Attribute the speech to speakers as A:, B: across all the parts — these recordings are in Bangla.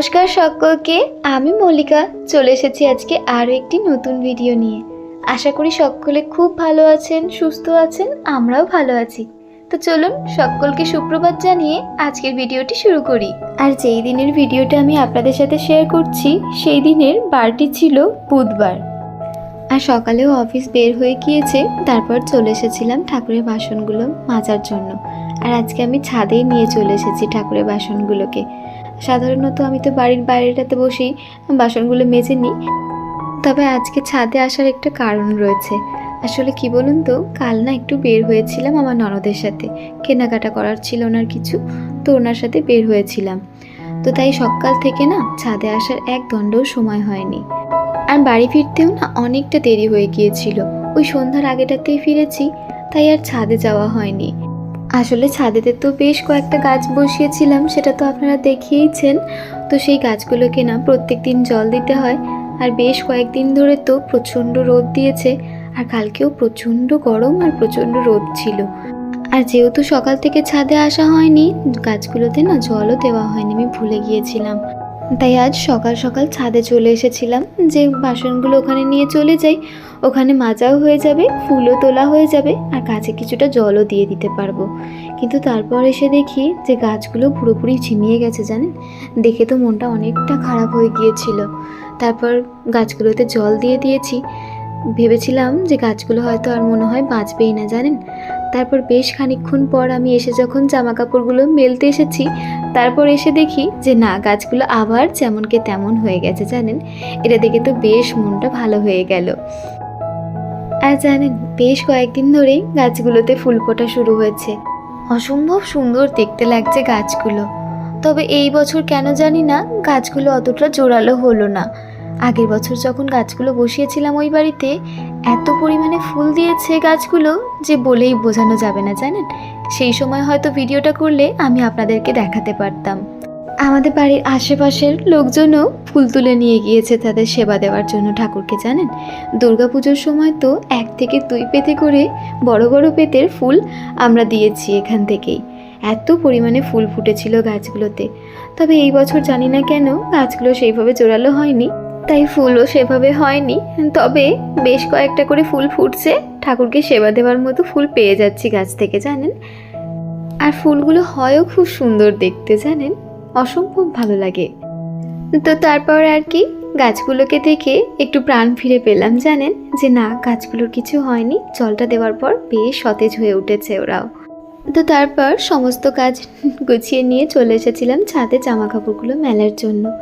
A: নমস্কার সকলকে, আমি মল্লিকা। চলে এসেছি আজকে আরও একটি নতুন ভিডিও নিয়ে। আশা করি সকলে খুব ভালো আছেন, সুস্থ আছেন, আমরাও ভালো আছি। তো চলুন সকলকে সুপ্রভাত জানিয়ে আজকের ভিডিওটি শুরু করি। আর যেই দিনের ভিডিওটা আমি আপনাদের সাথে শেয়ার করছি, সেই দিনের বারটি ছিল বুধবার। আর সকালেও অফিস বের হয়ে গিয়েছে, তারপর চলে এসেছিলাম ঠাকুরের বাসনগুলো মাজার জন্য। আর আজকে আমি ছাদেই নিয়ে চলে এসেছি ঠাকুরের বাসনগুলোকে। সাধারণত আমি তো বাড়ির বাইরেটাতে বসেই বাসনগুলো মেজে নিই। তবে আজকে ছাদে আসার একটা কারণ রয়েছে। আসলে কি বলুন তো, কাল না একটু বের হয়েছিলাম আমার ননদের সাথে। কেনাকাটা করার ছিল ওনার কিছু, তো ওনার সাথে বের হয়েছিলাম। তো তাই সকাল থেকে না ছাদে আসার এক দণ্ডও সময় হয়নি। আর বাড়ি ফিরতেও না অনেকটা দেরি হয়ে গিয়েছিল। ওই সন্ধ্যার আগেটাতেই ফিরেছি, তাই আর ছাদে যাওয়া হয়নি। আসলে ছাদেতে তো বেশ কয়েকটা গাছ বসিয়েছিলাম, সেটা তো আপনারা দেখিয়েইছেন তো সেই গাছগুলোকে না প্রত্যেক দিন জল দিতে হয়, আর বেশ কয়েকদিন ধরে তো প্রচণ্ড রোদ দিয়েছে, আর কালকেও প্রচণ্ড গরম আর প্রচণ্ড রোদ ছিল। আর যেহেতু সকাল থেকে ছাদে আসা হয়নি, গাছগুলোতে না জলও দেওয়া হয়নি, আমি ভুলে গিয়েছিলাম। তাই আজ সকাল সকাল ছাদে চলে এসেছিলাম যে বাসনগুলো ওখানে নিয়ে চলে যাই। ওখানে মাজাও হয়ে যাবে, ফুলও তোলা হয়ে যাবে আর গাছে কিছুটা জলও দিয়ে দিতে পারব। কিন্তু তারপর এসে দেখি যে গাছগুলো পুরোপুরি ঝিমিয়ে গেছে জানেন? দেখে তো মনটা অনেকটা খারাপ হয়ে গিয়েছিল। তারপর গাছগুলোতে জল দিয়ে দিয়েছি। ভেবেছিলাম যে গাছগুলো হয়তো আর মনে হয় বাঁচবেই না, জানেন? তারপর বেশ খানিকক্ষণ পর আমি এসে যখন জামা কাপড়গুলো মেলতে এসেছি, তারপর এসে দেখি যে না, গাছগুলো আবার যেমনকে তেমন হয়ে গেছে, জানেন? এটা দেখে তো বেশ মনটা ভালো হয়ে গেল। আর জানেন, বেশ কয়েকদিন ধরেই গাছগুলোতে ফুল ফোটা শুরু হয়েছে। অসম্ভব সুন্দর দেখতে লাগছে গাছগুলো। তবে এই বছর কেন জানি না গাছগুলো অতটা জোরালো হলো না। আগের বছর যখন গাছগুলো বসিয়েছিলাম ওই বাড়িতে, এত পরিমাণে ফুল দিয়েছে গাছগুলো যে বলেই বোঝানো যাবে না, জানেন? সেই সময় হয়তো ভিডিওটা করলে আমি আপনাদেরকে দেখাতে পারতাম। আমাদের বাড়ির আশেপাশের লোকজনও ফুল তুলে নিয়ে গিয়েছে তাদের সেবা দেওয়ার জন্য ঠাকুরকে, জানেন? দুর্গাপুজোর সময় তো এক থেকে দুই পেতে করে বড় বড় পেতের ফুল আমরা দিয়েছি এখান থেকেই। এত পরিমাণে ফুল ফুটেছিল গাছগুলোতে। তবে এই বছর জানি না কেন গাছগুলো সেইভাবে জোরালো হয়নি। তাই ফুলও সেভাবে হয়নি। তবে বেশ কয়েকটা করে ফুল ফুটছে। ঠাকুরকে সেবা দেওয়ার মতো ফুল পেয়ে যাচ্ছি গাছ থেকে, জানেন? আর ফুলগুলো হয়ও খুব সুন্দর দেখতে, জানেন? অসম্ভব ভালো লাগে। তো তারপর আর কি, গাছগুলোকে দেখে একটু প্রাণ ফিরে পেলাম, জানেন? যে না, গাছগুলোর কিছু হয়নি। জলটা দেওয়ার পর বেশ সতেজ হয়ে উঠেছে ওরাও। তো তারপর সমস্ত কাজ গুছিয়ে নিয়ে চলে এসেছিলাম ছাদে জামা কাপড়গুলো মেলার জন্য।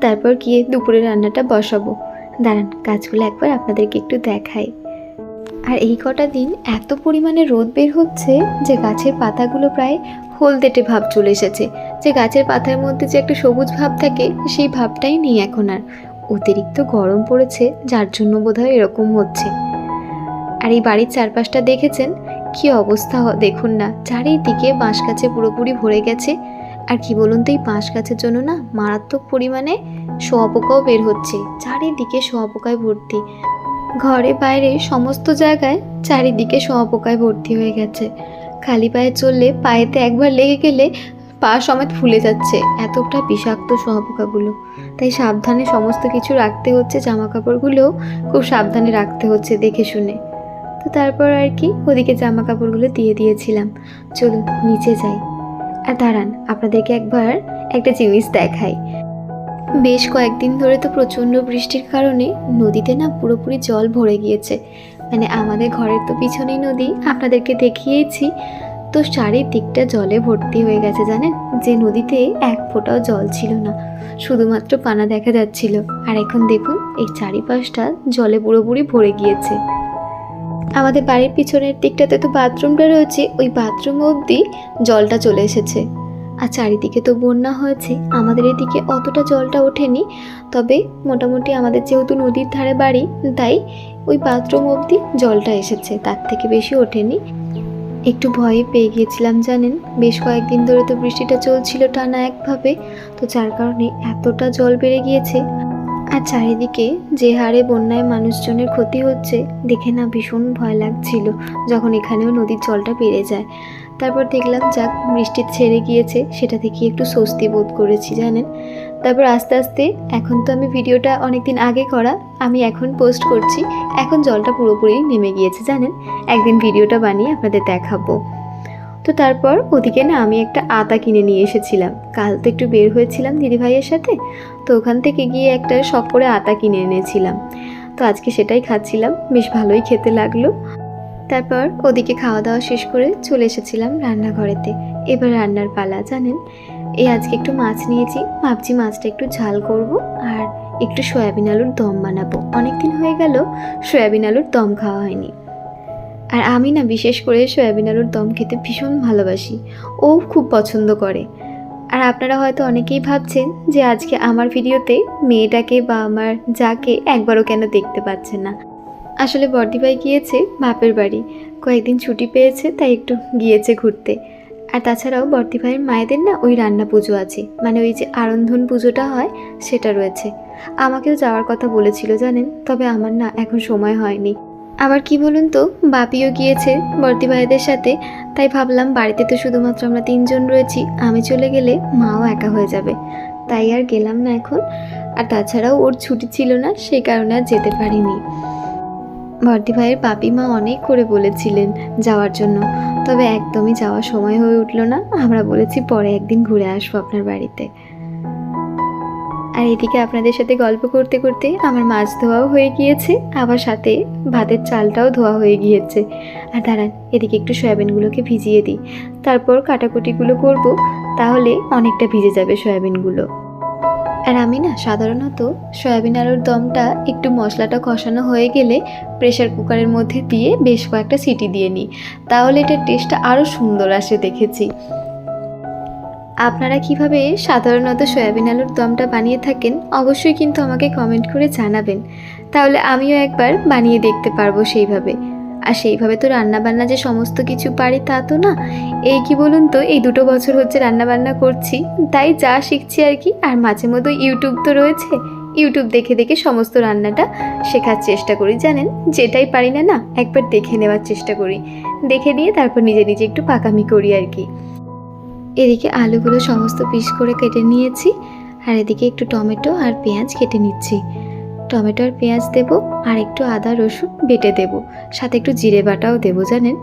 A: তারপর গিয়ে দুপুরে রান্নাটা বসাবো। দাঁড়ান গাছগুলো একবার আপনাদেরকে একটু দেখাই। আর এই কটা দিন এত পরিমাণে রোদ বের হচ্ছে যে গাছের পাতাগুলো প্রায় হলদেটে ভাব চলে এসেছে। যে গাছের পাতার মধ্যে যে একটা সবুজ ভাব থাকে, সেই ভাবটাই নেই এখন আর। অতিরিক্ত গরম পড়েছে, যার জন্য বোধহয় এরকম হচ্ছে। আর এই বাড়ির চারপাশটা দেখেছেন? কি অবস্থা দেখুন না, চারিদিকে বাঁশ গাছে পুরোপুরি ভরে গেছে। আর কি বলুন তো এই বাঁশ গাছের জন্য না মারাত্মক পরিমাণে শোয়াপোকাও বের হচ্ছে, চারিদিকে শোয়াপোকায় ভর্তি। ঘরে বাইরে সমস্ত জায়গায় চারিদিকে শোয়াপোকায় ভর্তি হয়ে গেছে। খালি পায়ে চললে পায়েতে একবার লেগে গেলে পা সমেত ফুলে যাচ্ছে, এতটা বিষাক্ত শোয়াপোকাগুলো তাই সাবধানে সমস্ত কিছু রাখতে হচ্ছে জামা কাপড়গুলোও খুব সাবধানে রাখতে হচ্ছে দেখে শুনে। তো তারপর আর কি ওদিকে জামা কাপড়গুলো দিয়ে দিয়েছিলাম। চলুন, নিচে যাই। আর দাঁড়ান, আপনাদেরকে একবার একটা জিনিস দেখাই। বেশ কয়েকদিন ধরে তো প্রচণ্ড বৃষ্টির কারণে নদীতে না পুরোপুরি জল ভরে গিয়েছে। মানে আমাদের ঘরের তো পিছনেই নদী, আপনাদেরকে দেখিয়েছি। তো চারিদিকটা জলে ভর্তি হয়ে গেছে, জানেন? যে নদীতে এক ফোঁটাও জল ছিল না। শুধুমাত্র পানা দেখা যাচ্ছিল। আর এখন দেখুন, এই চারিপাশটা জলে পুরোপুরি ভরে গিয়েছে। আমাদের বাড়ির পিছনের দিকটাতে তো বাথরুমটা রয়েছে, ওই বাথরুম অবধি জলটা চলে এসেছে। আর চারিদিকে তো বন্যা হয়েছে, আমাদের এদিকে অতটা জলটা ওঠেনি, তবে মোটামুটি আমাদের যেহেতু নদীর ধারে বাড়ি, তাই ওই বাথরুম অবধি জলটা এসেছে, তার থেকে বেশি ওঠেনি। একটু ভয়ে পেয়ে গিয়েছিলাম, জানেন? বেশ কয়েকদিন ধরে তো বৃষ্টিটা চলছিল টানা একভাবে, তো যার কারণে এতটা জল বেড়ে গিয়েছে। আর চারিদিকে যে হারে বন্যায় মানুষজনের ক্ষতি হচ্ছে, দেখে না ভীষণ ভয় লাগছিল যখন এখানেও নদীর জলটা বেড়ে যায়। তারপর দেখলাম, যাক, বৃষ্টি ছেড়ে গিয়েছে, সেটা থেকে একটু স্বস্তি বোধ করেছি, জানেন? তারপর আস্তে আস্তে, এখন তো আমি ভিডিওটা অনেক দিন আগে করা, আমি এখন পোস্ট করছি, এখন জলটা পুরোপুরি নেমে গিয়েছে, জানেন? একদিন ভিডিওটা বানিয়ে আপনাদের দেখাবো। তো তারপর ওদিকে না আমি একটা আতা কিনে নিয়ে এসেছিলাম। কাল তো একটু বের হয়েছিলাম দিদিভাইয়ের সাথে, তো ওখান থেকে গিয়ে একটা শখ করে আতা কিনে এনেছিলাম। তো আজকে সেটাই খাচ্ছিলাম, বেশ ভালোই খেতে লাগল। তারপর ওদিকে খাওয়া দাওয়া শেষ করে চলে এসেছিলাম রান্নাঘরেতে। এবার রান্নার পালা, জানেন? এই আজকে একটু মাছ নিয়েছি, ভাবছি মাছটা একটু ঝাল করব আর একটু সয়াবিন আলুর দম বানাবো। অনেক দিন হয়ে গেল, সয়াবিন আলুর দম খাওয়া হয়নি। আর আমি না বিশেষ করে সয়াবিন আলুর দম খেতে ভীষণ ভালোবাসি। ও খুব পছন্দ করে। আর আপনারা হয়তো অনেকেই ভাবছেন যে আজকে আমার ভিডিওতে মেয়েটাকে বা আমার যাকে একবারও কেন দেখতে পাচ্ছেন না। আসলে বর্দিভাই গিয়েছে বাপের বাড়ি। কয়েকদিন ছুটি পেয়েছে, তাই একটু গিয়েছে ঘুরতে। আর তাছাড়াও বর্দি ভাইয়ের মায়েদের না ওই রান্না পুজো আছে। মানে ওই যে আরন্ধন পুজোটা হয়, সেটা রয়েছে। আমাকেও যাওয়ার কথা বলেছিল জানেন, তবে আমার না এখন সময় হয়নি। আবার কি বলুন তো? বাপিও গিয়েছে বর্দি ভাইদের সাথে। তাই ভাবলাম বাড়িতে তো শুধুমাত্র আমরা তিনজন রয়েছি, আমি চলে গেলে মাও একা হয়ে যাবে। তাই আর গেলাম না এখন। আর তাছাড়াও ওর ছুটি ছিল না সেই কারণে আর যেতে পারিনি। বর্দি ভাইয়ের বাপি মা অনেক করে বলেছিলেন যাওয়ার জন্য। তবে একদমই যাওয়ার সময় হয়ে উঠল না। আমরা বলেছি পরে একদিন ঘুরে আসব আপনার বাড়িতে। আর এদিকে আপনাদের সাথে গল্প করতে করতে আমার মাছ ধোয়াও হয়ে গিয়েছে, আবার সাথে ভাতের চালটাও ধোয়া হয়ে গিয়েছে। আর দাঁড়ান, এদিকে একটু সয়াবিনগুলোকে ভিজিয়ে দিই। তারপর কাটাকুটিগুলো করব, তাহলে অনেকটা ভিজে যাবে সয়াবিনগুলো। আর আমি না, সাধারণত সয়াবিন আলুর দমটা একটু মশলাটা কষানো হয়ে গেলে প্রেশার কুকারের মধ্যে দিয়ে বেশ কয়েকটা সিটি দিয়ে নিই। তাহলে এটার টেস্টটা আরও সুন্দর আসে দেখেছি। আপনারা কীভাবে সাধারণত সয়াবিন আলুর দমটা বানিয়ে থাকেন, অবশ্যই কিন্তু আমাকে কমেন্ট করে জানাবেন। তাহলে আমিও একবার বানিয়ে দেখতে পারব সেইভাবে। আর সেইভাবে তো রান্নাবান্না যে সমস্ত কিছু পারি তা তো না। এই কি বলুন তো, এই দুটো বছর হচ্ছে রান্নাবান্না করছি, তাই যা শিখছি আর কি, আর মাঝে মধ্যে ইউটিউব তো রয়েছে। ইউটিউব দেখে দেখে সমস্ত রান্নাটা শেখার চেষ্টা করি, জানেন? যেটাই পারি না না, একবার দেখে নেওয়ার চেষ্টা করি। দেখে নিয়ে তারপর নিজে নিজে একটু পাকামি করি আর কি। এদিকে আলুগুলো সমস্ত পিস করে কেটে নিয়েছি, আর এদিকে একটু টমেটো আর পেঁয়াজ কেটে নিচ্ছি। টমেটো আর পেঁয়াজ দেবো, আর একটু আদা, রসুন বেটে দেব। সাথে একটু জিরে বাটাও দেবো, জানেন?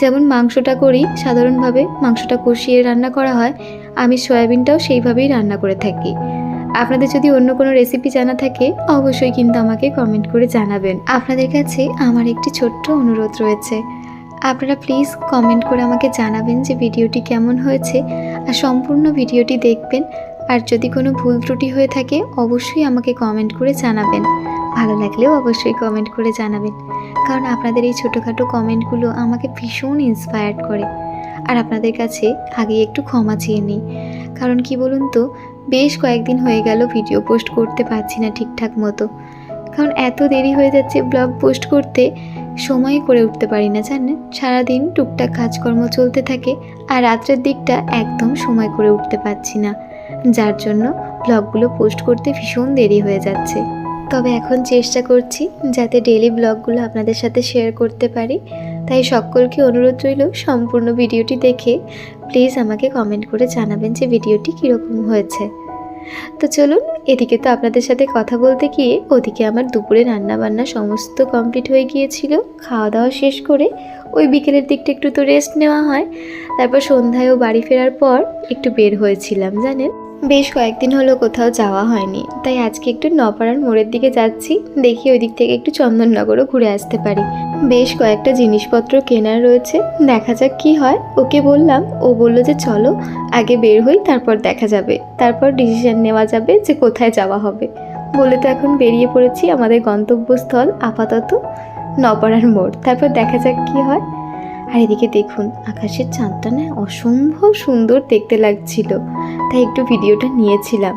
A: যেমন মাংসটা করি, সাধারণভাবে মাংসটা কষিয়ে রান্না করা হয়, আমি সয়াবিনটাও সেইভাবেই রান্না করে থাকি। আপনাদের যদি অন্য কোনো রেসিপি জানা থাকে, অবশ্যই কিন্তু আমাকে কমেন্ট করে জানাবেন। আপনাদের কাছে আমার একটি ছোট্ট অনুরোধ রয়েছে। আপনারা প্লিজ কমেন্ট করে আমাকে জানাবেন যে ভিডিওটি কেমন হয়েছে আর সম্পূর্ণ ভিডিওটি দেখবেন। আর যদি কোনো ভুল ত্রুটি হয়ে থাকে, অবশ্যই আমাকে কমেন্ট করে জানাবেন। ভালো লাগলেও অবশ্যই কমেন্ট করে জানাবেন। কারণ আপনাদের এই ছোটোখাটো কমেন্টগুলো আমাকে ভীষণ ইন্সপায়ার্ড করে। আর আপনাদের কাছে আগে একটু ক্ষমা চেয়ে নিই। কারণ কি বলুন তো, বেশ কয়েকদিন হয়ে গেল ভিডিও পোস্ট করতে পারছি না ঠিকঠাক মতো। কারণ এত দেরি হয়ে যাচ্ছে ব্লগ পোস্ট করতে সময় করে উঠতে পারি না, জানেন? সারাদিন টুকটাক কাজকর্ম চলতে থাকে আর রাত্রের দিকটা একদম সময় করে উঠতে পারছি না। যার জন্য ব্লগগুলো পোস্ট করতে ভীষণ দেরি হয়ে যাচ্ছে। তবে এখন চেষ্টা করছি যাতে ডেলি ব্লগগুলো আপনাদের সাথে শেয়ার করতে পারি। তাই সকলকে অনুরোধ রইল সম্পূর্ণ ভিডিওটি দেখে প্লিজ আমাকে কমেন্ট করে জানাবেন যে ভিডিওটি কীরকম হয়েছে। তো চলুন, এদিকে তো আপনাদের সাথে কথা বলতে গিয়ে ওদিকে আমার দুপুরে রান্না বান্না সমস্ত কমপ্লিট হয়ে গিয়েছিল। খাওয়া দাওয়া শেষ করে ওই বিকেলের দিকটা একটু তো রেস্ট নেওয়া হয়। তারপর সন্ধ্যায়ও বাড়ি ফেরার পর একটু বের হয়েছিলাম, জানেন? বেশ কয়েকদিন হলো কোথাও যাওয়া হয়নি। তাই আজকে একটু নপাড়ার মোড়ের দিকে যাচ্ছি। দেখি ওই দিক থেকে একটু চন্দননগরও ঘুরে আসতে পারি। বেশ কয়েকটা জিনিসপত্র কেনার রয়েছে। দেখা যাক কি হয়। ওকে বললাম, ও বলল যে চলো, আগে বের হই, তারপর দেখা যাবে। তারপর ডিসিশন নেওয়া যাবে যে কোথায় যাওয়া হবে। বলে তো এখন বেরিয়ে পড়েছি আমাদের গন্তব্যস্থল আপাতত নপাড়ার মোড়। তারপর দেখা যাক কি হয়। আর এদিকে দেখুন, আকাশের চাঁদটা না অসম্ভব সুন্দর দেখতে লাগছিল। তাই একটু ভিডিওটা নিয়েছিলাম।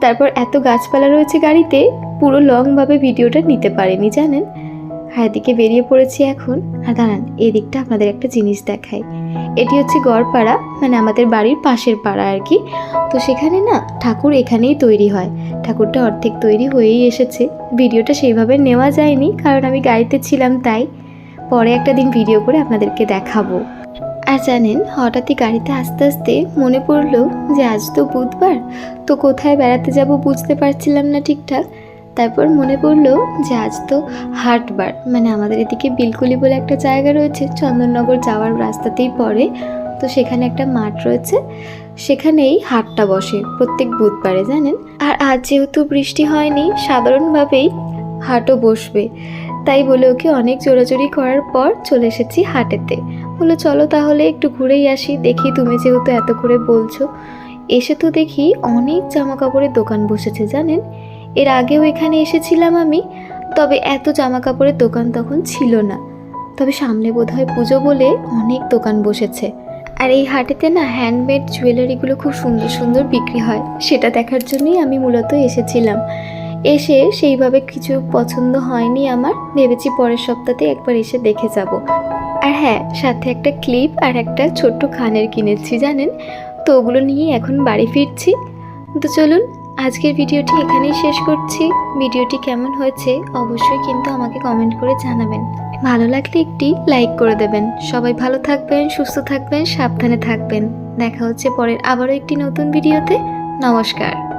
A: তারপর এত গাছপালা রয়েছে গাড়িতে, পুরো লংভাবে ভিডিওটা নিতে পারিনি, জানেন? আর এদিকে বেরিয়ে পড়েছি এখন। আর দাঁড়ান, এদিকটা আপনাদের একটা জিনিস দেখাই। এটি হচ্ছে গড়পাড়া মানে আমাদের বাড়ির পাশের পাড়া আর কি। তো সেখানে না ঠাকুর এখানেই তৈরি হয়। ঠাকুরটা অর্ধেক তৈরি হয়েই এসেছে। ভিডিওটা সেইভাবে নেওয়া যায়নি, কারণ আমি গাড়িতে ছিলাম তাই। পরে একটা দিন ভিডিও করে আপনাদেরকে দেখাবো। আর জানেন, হঠাৎই গাড়িতে আস্তে আস্তে মনে পড়ল যে আজ তো বুধবার, তো কোথায় বেড়াতে যাব বুঝতে পারছিলাম না ঠিকঠাক। তারপর মনে পড়ল যে আজ তো হাটবার মানে আমাদের এদিকে বিলকুলি বলে একটা জায়গা রয়েছে, চন্দননগর যাওয়ার রাস্তাতেই পড়ে। তো সেখানে একটা মাঠ রয়েছে, সেখানেই হাটটা বসে প্রত্যেক বুধবারে, জানেন? আর আজ যেহেতু বৃষ্টি হয়নি, সাধারণভাবেই হাটও বসবে। তাই বলে ওকে অনেক জোরাজোরি করার পর চলে এসেছি হাটেতে। বলে, চলো তাহলে একটু ঘুরেই আসি, দেখি তুমি যেহেতু এত করে বলছো। এসে তো দেখি অনেক জামা কাপড়ের দোকান বসেছে, জানেন? এর আগেও এখানে এসেছিলাম আমি, তবে এত জামা কাপড়ের দোকান তখন ছিল না। তবে সামনে বোধহয় পুজো বলে অনেক দোকান বসেছে। আর এই হাটেতে না হ্যান্ডমেড জুয়েলারিগুলো খুব সুন্দর সুন্দর বিক্রি হয়, সেটা দেখার জন্যই আমি মূলত এসেছিলাম। এসে সেইভাবে কিছু পছন্দ হয়নি আমার। ভেবেছি পরের সপ্তাহে একবার এসে দেখে যাব। আর হ্যাঁ সাথে একটা ক্লিপ আর একটা ছোট্ট খানের কিনেছি, জানেন? তো ওগুলো নিয়ে এখন বাড়ি ফিরছি। তো চলুন, আজকের ভিডিওটি এখানেই শেষ করছি। ভিডিওটি কেমন হয়েছে অবশ্যই কিন্তু আমাকে কমেন্ট করে জানাবেন। ভালো লাগলে একটি লাইক করে দেবেন। সবাই ভালো থাকবেন, সুস্থ থাকবেন, সাবধানে থাকবেন। দেখা হচ্ছে পরের আবারও একটি নতুন ভিডিওতে। নমস্কার।